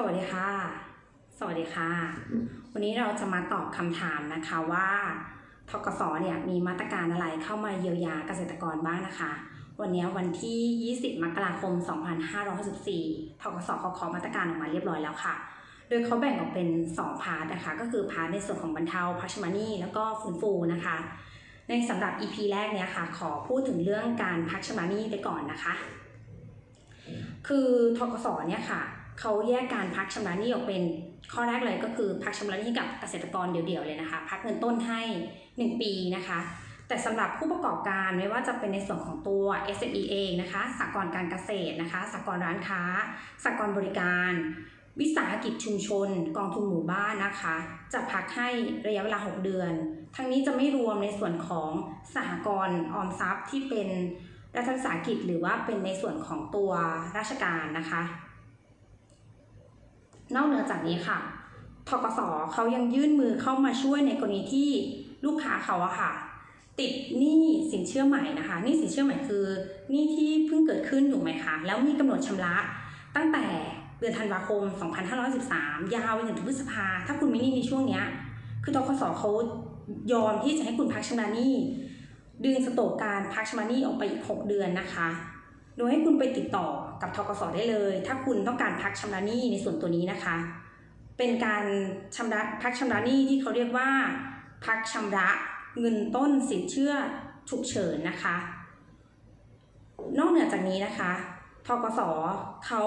สวัสดีค่ะ สวัสดีค่ะ วันนี้เราจะมาตอบคำถามนะคะว่าทกสเนี่ยมีมาตรการอะไรเข้ามาเยียวยาเกษตรกรบ้างนะคะ วันนี้วันที่ 20 มกราคม 2564ทกสเขาเคาะมาตรการออกมาเรียบร้อยแล้วค่ะ โดยเขาแบ่งออกเป็น 2 พาร์ทนะคะ ก็คือพาร์ทในส่วนของบรรเทาพัชมานี่แล้วก็ฟื้นฟูนะคะ ในสำหรับ EP แรกเนี่ยค่ะ ขอพูดถึงเรื่องการพักชำระหนี้ไปก่อนนะคะ คือทกสเนี่ยค่ะ เขาแยกการพักชำระหนี้ออกเป็นข้อแรกเลยก็คือพักชำระหนี้กับเกษตรกรเดี่ยวๆเลยนะคะ พักเงินต้นให้ 1 ปีนะคะ แต่สำหรับผู้ประกอบการไม่ว่าจะเป็นในส่วนของตัว SME เองนะคะสหกรการเกษตรนะคะสหกรร้านค้าสหกรบริการ วิสาหกิจชุมชน กองทุนหมู่บ้านนะคะ จะพักให้ระยะเวลา 6 เดือน ทั้งนี้จะไม่รวมในส่วนของสหกรณ์ออมทรัพย์ที่เป็นรัฐวิสาหกิจหรือว่าเป็นในส่วนของตัวราชการนะคะ นอกเหนือจากนี้ค่ะทกสเขายังยื่นมือเข้ามาช่วยในกรณีที่ลูกค้าเขาอะค่ะ ติดหนี้สินเชื่อใหม่นะคะหนี้สินเชื่อใหม่คือหนี้ที่เพิ่งเกิดขึ้นถูกไหมคะแล้วมีกำหนดชำระตั้งแต่เดือนธันวาคม 2513 ยาวไปถึงพฤษภาถ้าคุณไม่หนี้ในช่วงเนี้ยคือทกสเขายอมที่จะให้คุณพักชำระหนี้ดึงสโตกการพักชำระหนี้ออกไปอีก 6 เดือนนะคะ โดยให้คุณไปติดต่อกับทกสได้เลย ถ้าคุณต้องการพักชำระหนี้ในส่วนตัวนี้นะคะ เป็นการชำระพักชำระหนี้ที่เขาเรียกว่า พักชำระเงินต้นสินเชื่อฉุกเฉินนะคะ นอกเหนือจากนี้นะคะทกสเขา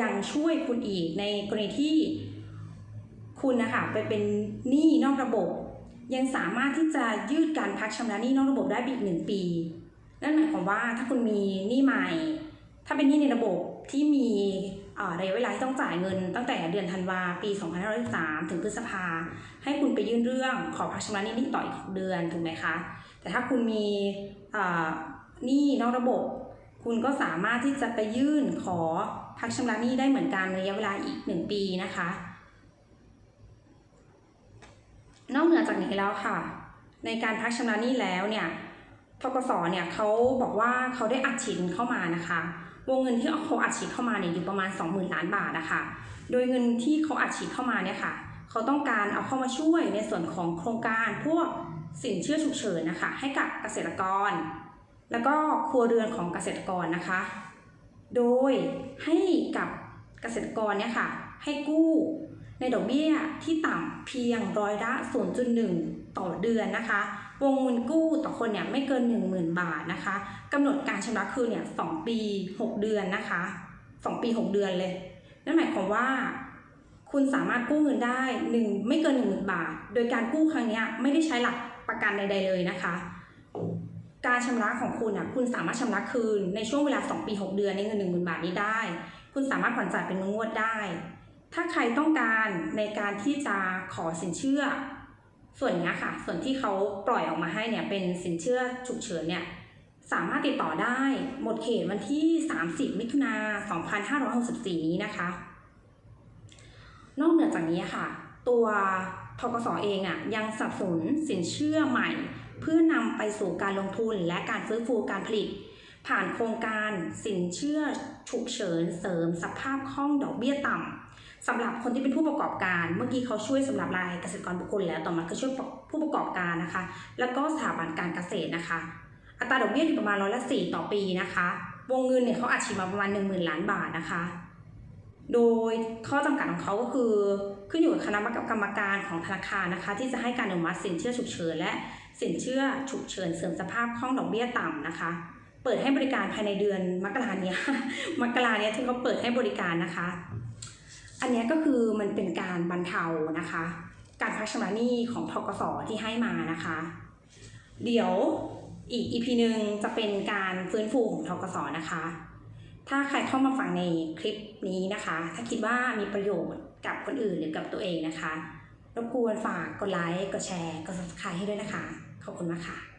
ยังช่วยคุณอีกในกรณีที่คุณนะคะไปเป็นหนี้นอกระบบ ยังสามารถที่จะยืดการพักชำระหนี้นอกระบบได้อีกหนึ่งปี นั่นหมายความว่าถ้าคุณมีหนี้ใหม่ ถ้าเป็นหนี้ในระบบที่มีระยะเวลาที่ต้องจ่ายเงิน ตั้งแต่เดือนธันวาปี 2513 ถึงพฤษภา ให้คุณไปยื่นเรื่องขอพักชำระหนี้นี้ต่ออีกเดือนถูกไหมคะ แต่ถ้าคุณมีหนี้นอกระบบ คุณก็สามารถที่จะไปยื่นขอพักชำระหนี้ได้เหมือนกันระยะเวลาอีก 1 ปีนะคะ นอกเหนือจากนี้แล้วค่ะ ในการพักชำระหนี้แล้วเนี่ย ทกสเนี่ยเขาบอกว่าเขาได้อัดฉีดเงินเข้ามานะคะ วงเงินที่เขาอัดฉีดเข้ามาเนี่ยอยู่ประมาณ 20,000 ล้านบาทนะคะ โดยเงินที่เขาอัดฉีดเข้ามาเนี่ยค่ะเขาต้องการเอาเข้ามาช่วยในส่วนของโครงการพวกสินเชื่อฉุกเฉินนะคะ ให้กับเกษตรกร แล้วก็ครัวเรือนของเกษตรกรนะคะ โดยให้กับ เกษตรกรเนี่ยค่ะ ให้กู้ในดอกเบี้ยที่ต่ำเพียงร้อยละ 0.1 ต่อเดือนนะคะ วงเงินกู้ต่อคนเนี่ยไม่เกิน 10,000 บาทนะคะกำหนดการชำระคืนเนี่ย2ปี 6 เดือนนะคะ 2 ปี 6 เดือนเลย นั่นหมายความว่า คุณสามารถกู้เงินได้หนึ่งไม่เกิน 10,000 บาท โดยการกู้ครั้งนี้ไม่ได้ใช้หลักประกันใด ๆ เลยนะคะ การชำระของคุณอะคุณสามารถชำระคืนในช่วงเวลา 2 ปี 6 เดือนในเงิน1 0,000บาทนี้ได้ คุณสามารถผ่อนจ่ายเป็นงวดได้ ถ้าใครต้องการในการที่จะขอสินเชื่อ ส่วนนี้ค่ะ ส่วนที่เขาปล่อยออกมาให้เนี่ยเป็นสินเชื่อฉุกเฉินเนี่ยสามารถติดต่อได้หมดเขตวันที่ 30 มิถุนา2564 นี้นะคะ นอกเหนือจากนี้ค่ะ ตัวทกสเองอะยังสับสนสินเชื่อใหม่ เพื่อนำไปสู่การลงทุนและการฟื้นฟูการผลิต ผ่านโครงการสินเชื่อฉุกเฉินเสริมสภาพคล่องดอกเบี้ยต่ำสำหรับคนที่เป็นผู้ประกอบการ เมื่อกี้เขาช่วยสำหรับรายเกษตรกรบุคคลแล้วต่อมาก็ช่วยผู้ประกอบการนะคะ แล้วก็สถาบันการเกษตรนะคะ อัตราดอกเบี้ยอยู่ประมาณร้อยละสี่ต่อปีนะคะ วงเงินเนี่ยเขาอัดฉีดมาประมาณ 1 0,000 ล้านบาทนะคะ โดยข้อจำกัดของเขาก็คือ ขึ้นอยู่กับคณะกรรมการของธนาคารนะคะ ที่จะให้การอนุมัติสินเชื่อฉุกเฉินและสินเชื่อฉุกเฉินเสริมสภาพคล่องดอกเบี้ยต่ำนะคะ เปิดให้บริการภายในเดือนมกราเนี้ยมกราเนี้ยที่เขาเปิดให้บริการนะคะ อันนี้ก็คือมันเป็นการบรรเทานะคะ การพักชำระหนี้ของทกสที่ให้มานะคะ เดี๋ยวอีกอีพีหนึ่งจะเป็นการฟื้นฟูของทกสนะคะ ถ้าใครเข้ามาฟังในคลิปนี้นะคะ ถ้าคิดว่ามีประโยชน์กับคนอื่นหรือกับตัวเองนะคะ รบกวนฝากกดไลค์ กดแชร์ กด subscribe ให้ด้วยนะคะ ขอบคุณมากค่ะ